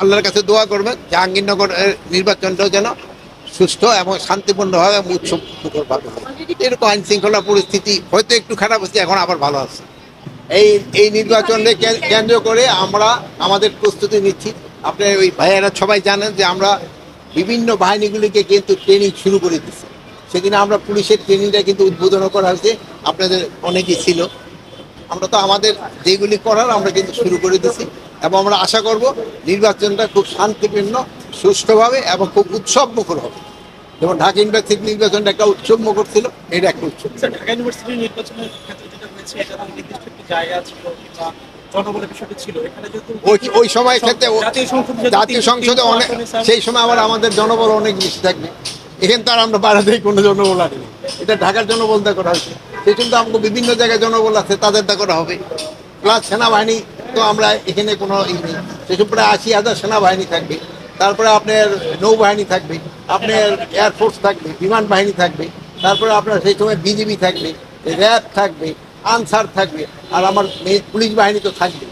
আল্লাহর কাছে দোয়া করবেন, জাহাঙ্গীরনগর নির্বাচনটাও যেন সুস্থ এবং শান্তিপূর্ণভাবে এবং উৎসব মুখরভাবে হয়। এরকম আইন শৃঙ্খলা পরিস্থিতি হয়তো একটু খারাপ হচ্ছে, এখন আবার ভালো আছে। এই এই নির্বাচনে কেন্দ্র করে আমরা আমাদের প্রস্তুতি নিচ্ছি। আপনি ওই ভাইয়েরা সবাই জানেন যে আমরা বিভিন্ন বাহিনীগুলিকে কিন্তু ট্রেনিং শুরু করে দিচ্ছি সেদিন আমরা পুলিশের ট্রেনিংটা কিন্তু উদ্বোধন করা হয়েছে, আপনাদের অনেকেই ছিল। আমরা তো আমাদের যেগুলি করার আমরা কিন্তু শুরু করে দিচ্ছি এবং আমরা আশা করব নির্বাচনটা খুব শান্তিপূর্ণ সুষ্ঠুভাবে এবং খুব উৎসব মুখর হবে। যেমন ঢাকা ইউনিভার্সিটি নির্বাচনটা একটা উৎসব মুখর ছিল এটা একটা উৎসব। ঢাকা ইউনিভার্সিটির নির্বাচনের ক্ষেত্রে যেটা হয়েছে এটা নির্দিষ্ট একটি জায়গা ছিল কিংবা জনবলের বিষয়টি ছিল। এখানে যেহেতু ওই ওই সময় ক্ষেত্রে জাতীয় সংসদ অনেক সেই সময় আবার আমাদের জনবল অনেক বেশি থাকবে এখানে তো আর আমরা বাড়াতেই কোনো জনবল আনি এটা ঢাকার জনবল দা করা হয়েছে সেই জন্য আমাকে বিভিন্ন জায়গায় জনবল আছে তাদের দা করা হবে। প্লাস সেনাবাহিনী তো আমরা এখানে কোনো ই নেই। সেসব প্রায় আশি হাজার সেনাবাহিনী থাকবে, তারপরে আপনার নৌবাহিনী থাকবে, আপনার এয়ারফোর্স থাকবে, বিমান বাহিনী থাকবে, তারপরে আপনার সেই সময় বিজিবি থাকবে, র্যাব থাকবে, আনসার থাকবে, আর আমার পুলিশ বাহিনী তো থাকবে।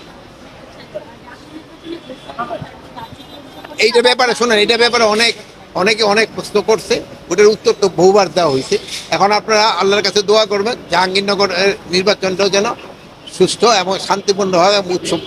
এইটা ব্যাপারে শোনেন এটা ব্যাপারে অনেক, অনেকে অনেক প্রশ্ন করছে, ওটার উত্তর তো বহুবার দেওয়া হয়েছে। এখন আপনারা আল্লাহর কাছে দোয়া করবেন জাহাঙ্গীরনগর নির্বাচনটাও যেন সুষ্ঠু এবং শান্তিপূর্ণভাবে উৎসব